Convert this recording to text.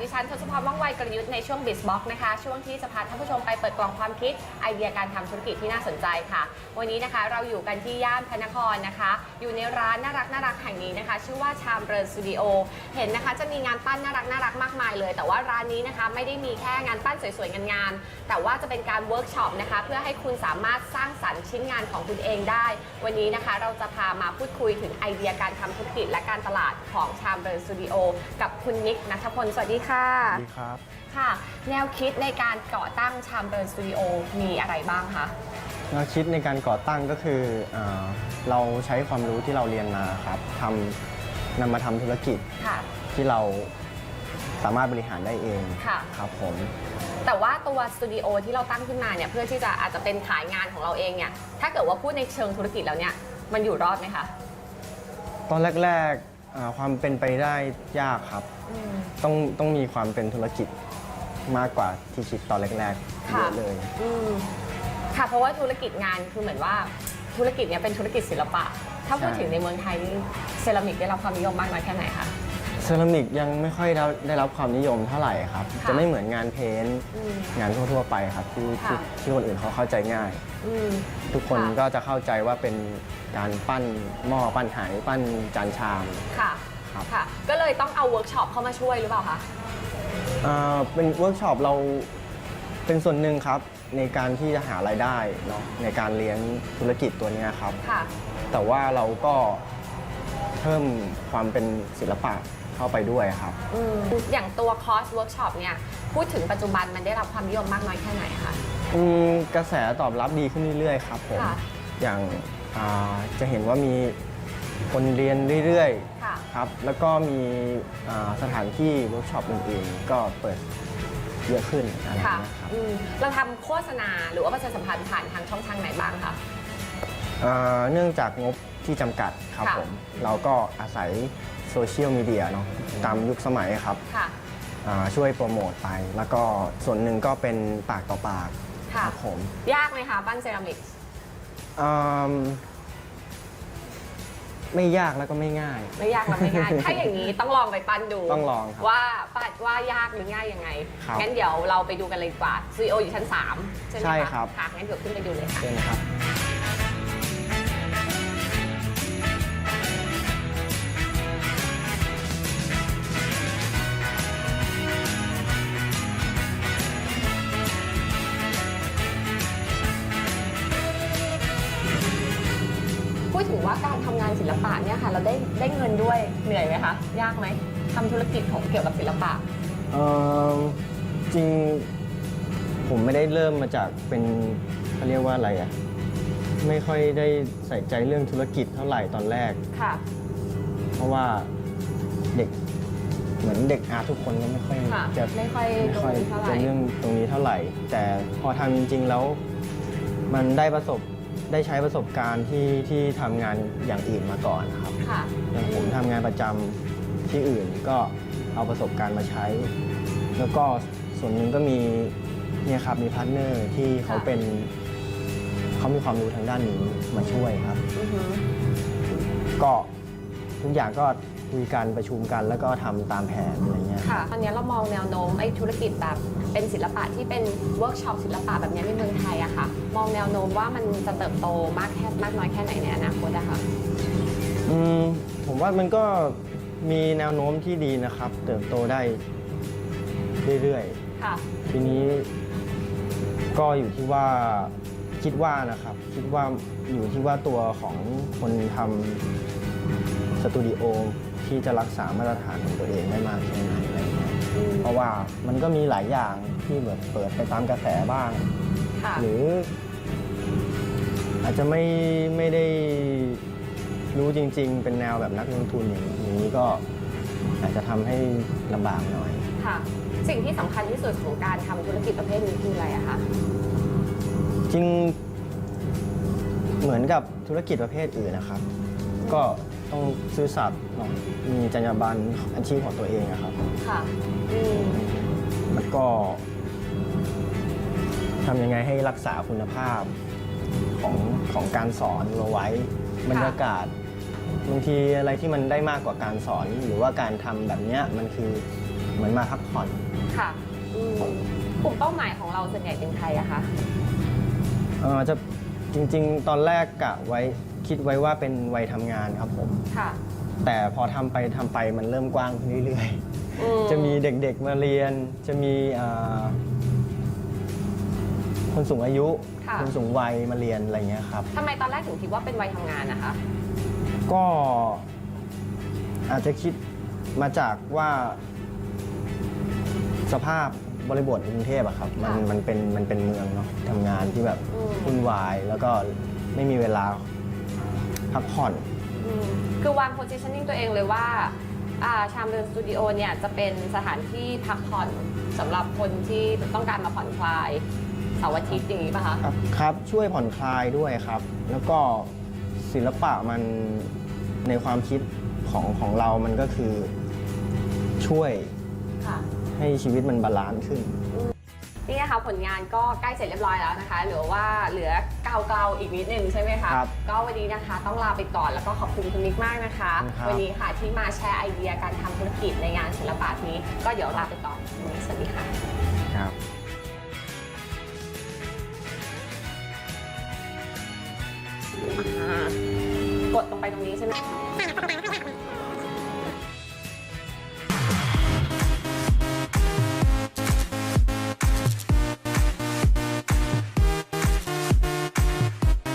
ดิฉันทศพรว่องไวกลยุทธ์ในช่วง b i z b o x นะคะ ช่วงที่จะพาท่านผู้ชมไปเปิดกล่องความคิดไอเดียการทำธุรกิจที่น่าสนใจค่ะ วันนี้นะคะเราอยู่กันที่ย่านพระนครนะคะ อยู่ในร้านน่ารักน่ารักแห่งนี้นะคะ ชื่อว่าชามเรินสตูดิโอเห็นนะคะจะมีงานปั้นน่ารักน่ารักมากมายเลย แต่ว่าร้านนี้นะคะไม่ได้มีแค่งานปั้นสวยๆงานๆแต่ว่าจะเป็นการเวิร์กช็อปนะคะเพื่อให้คุณสามารถสร้างสรรค์ชิ้นงานของคุณเองได้ วันนี้นะคะเราจะพามาพูดคุยถึงไอเดียการทำธุรกิจและการตลาดของชามเรินสตูดิโอกับคุณนิกนัทพลสวัสดีค่ะสวัสดีครับ ค่ะ แนวคิดในการก่อตั้งชามเบิร์นสตูดิโอมีอะไรบ้างคะแนวคิดในการก่อตั้งก็คือเออเราใช้ความรู้ที่เราเรียนมาครับทำนำมาทำธุรกิจค่ะ ที่เราสามารถบริหารได้เองค่ะ ครับผม แต่ว่าตัวสตูดิโอที่เราตั้งขึ้นมาเนี่ยเพื่อที่จะอาจจะเป็นขายงานของเราเองเนี่ยถ้าเกิดว่าพูดในเชิงธุรกิจแล้วเนี่ยมันอยู่รอดไหมคะ ตอนแรกๆเอ่อความเป็นไปได้ยากครับ อืม ต้องต้องมีความเป็นธุรกิจมากกว่าที่คิดตอนแรกๆเยค่ะ อะเลย อืมค่ะเพราะว่าธุรกิจงานคือเหมือนว่าธุรกิจเนี่ยเป็นธุรกิจศิลปะ ถ้าพูดใช่ ถึงในเมืองไทยนี่เซรามิกได้รับความนิยมมากน้อยแค่ไหนคะ เซรามิกยังไม่ค่อยได้ได้รับความนิยมเท่าไหร่ครับ ค่ะจะไม่เหมือนงานเพ้นท์อืมงานทั่วๆไปครับที่ที่ค่ะ ที่คนอื่นเขาเข้าใจง่าย อืม ทุกคนค่ะ ก็จะเข้าใจว่าเป็น การปั้นหม้อปั้นไหปั้นจานชาม ค่ะครับ ค่ะก็เลยต้องเอาเวิร์กช็อปเข้ามาช่วยหรือเปล่าคะเอ่อเป็นเวิร์กช็อปเราเป็นส่วนหนึ่งครับ ในการที่จะหารายได้เนาะในการเลี้ยงธุรกิจตัวเนี้ยครับ ค่ะ แต่ว่าเราก็เพิ่มความเป็นศิลปะเข้าไปด้วยครับ อืมอย่างตัวคอร์สเวิร์กช็อปเนี่ยพูดถึงปัจจุบันมันได้รับความนิยมมากน้อยแค่ไหนคะ อืมกระแสตอบรับดีขึ้นเรื่อยๆครับผม ค่ะ อย่าง อ่าจะเห็นว่ามีคนเรียนเรื่อยค่ะ ๆครับ แล้วก็มีอ่าสถานที่เวิร์กช็อปอื่นๆ ก็เปิดเยอะขึ้นอะไรอย่างค่ะเงี้ยครับอืมเราทำโฆษณาหรือว่าประชาสัมพันธ์ผ่านทางช่องทางไหนบ้างคะ อ่าเนื่องจากงบที่จำกัดครับค่ะ ผม เราก็อาศัยโซเชียลมีเดียเนาะตามยุคสมัยครับค่ะ อ่าช่วยโปรโมทไป แล้วก็ส่วนหนึ่งก็เป็นปากต่อปากค่ะครับผม ยากไหมคะ ปั้นเซรามิก อืมไม่ยากแล้วก็ไม่ง่าย ไม่ยากและไม่ง่าย ถ้าอย่างนี้ต้องลองไปปั้นดูต้องลองครับว่าปั้นว่ายากหรือง่ายยังไง ครับงั้นเดี๋ยวเราไปดูกันเลยดีกว่าซีโออยู่ชั้น 3 ใช่ไหมคะใช่ครับค่ะงั้นเดี๋ยวขึ้นไปดูเลยค่ะ เช่นนะครับ พูดถึงว่าการทำงานศิลปะเนี่ยค่ะเราได้ได้เงินด้วยเหนื่อยไหมคะยากไหมทำธุรกิจของเกี่ยวกับศิลปะเอ่อจริงผมไม่ได้เริ่มมาจากเป็นเขาเรียกว่าอะไรอะไม่ค่อยได้ใส่ใจเรื่องธุรกิจเท่าไหร่ตอนแรกค่ะ เพราะว่าเด็กเหมือนเด็กอาร์ตทุกคนก็ไม่ค่อยค่ะจะไม่ค่อยไม่ค่อยตรงนี้เท่าไหร่จะเรื่องตรงนี้เท่าไหร่ แต่พอทำจริง ๆ แล้ว มันได้ประสบ ได้ใช้ประสบการณ์ที่ที่ทำงานอย่างอื่นมาก่อนนะครับค่ะ อย่างผมทำงานประจำที่อื่นก็เอาประสบการณ์มาใช้ แล้วก็ส่วนหนึ่งก็มีเนี่ยครับมีพาร์ทเนอร์ที่เขาค่ะ เป็นเขามีความรู้ทางด้านนี้มาช่วยครับ อือหือก็ทุกอย่างก็ คุยกันประชุมกันแล้วก็ทำตามแผนอะไรเงี้ย ค่ะ ตอนนี้เรามองแนวโน้มไอ้ธุรกิจแบบเป็นศิลปะที่เป็นเวิร์กช็อปศิลปะแบบนี้ในเมืองไทยอะค่ะ มองแนวโน้มว่ามันจะเติบโตมากแค่มากน้อยแค่ไหนในอนาคตอะคะอืมผมว่ามันก็มีแนวโน้มที่ดีนะครับ เติบโตได้เรื่อยค่ะ ๆ ทีนี้ก็อยู่ที่ว่าคิดว่านะครับ คิดว่าอยู่ที่ว่าตัวของคนทำสตูดิโอ ที่จะรักษามาตรฐานของตัวเองได้มากแค่ไหนอะไรเงี้ยอืมเพราะว่ามันก็มีหลายอย่างที่แบบเปิดไปตามกระแสบ้าง ค่ะหรือ อาจจะไม่ไม่ได้รู้จริง ๆ เป็นแนวแบบนักลงทุนอย่างอย่างนี้ก็อาจจะทำให้ลำบากหน่อย ค่ะ สิ่งที่สำคัญที่สุดของการทำธุรกิจประเภทนี้คืออะไรอะคะ จริงเหมือนกับธุรกิจประเภทอื่นนะครับ ก็ ต้องซื่อสัตย์เนาะมีจรรยาบรรณอาชีพของตัวเองอะครับค่ะอืมแล้วก็ทำยังไงให้รักษาคุณภาพของของการสอนเอาไว้บรรยากาศบางทีอะไรที่มันได้มากกว่าการสอนหรือว่าการทำแบบเนี้ยมันคือเหมือนมาพักผ่อน ค่ะอืมกลุ่มเป้าหมายของเราส่วนใหญ่เป็นใครอะคะ เออจะจริง ๆ ตอนแรกกะไว้ คิดไว้ว่าเป็นวัยทำงานครับผม ค่ะแต่พอทำไปทำไปมันเริ่มกว้างขึ้นเรื่อยอืๆ จะมีเด็กๆมาเรียน จะมีเอ่อคนสูงอายุ ค่ะ คนสูงวัยมาเรียนอะไรเงี้ยครับ ทำไมตอนแรกถึงคิดว่าเป็นวัยทำงานนะคะ ก็อาจจะคิดมาจากว่าสภาพบริบทในกรุงเทพอะครับ มันค่ะมันเป็นมันเป็นเมืองเนาะทำงานที่แบบอืม วุ่นวายแล้วก็ไม่มีเวลา พักผ่อน อืมคือวาง positioning ตัวเองเลยว่าอ่าชามเดินสตูดิโอเนี่ยจะเป็นสถานที่พักผ่อนสำหรับคนที่ต้องการมาผ่อนคลายเสาร์อาทิตย์อย่างนี้ป่ะคะ ครับครับช่วยผ่อนคลายด้วยครับ แล้วก็ศิลปะมันในความคิดของของเรามันก็คือช่วยค่ะ ให้ชีวิตมันบาลานซ์ขึ้น นี่นะคะผลงานก็ใกล้เสร็จเรียบร้อยแล้วนะคะ เหลือว่าเหลือเกาๆอีกนิดนึงใช่ไหมคะ ครับก็วันนี้นะคะต้องลาไปก่อนแล้วก็ขอบคุณคุณนิกมากนะคะ ครับ วันนี้ค่ะที่มาแชร์ไอเดียการทำธุรกิจในงานศิลปะนี้ ก็เดี๋ยวลาไปก่อนวันนี้สวัสดีค่ะ ครับอ่ากดตรงไปตรงนี้ใช่ไหมคะ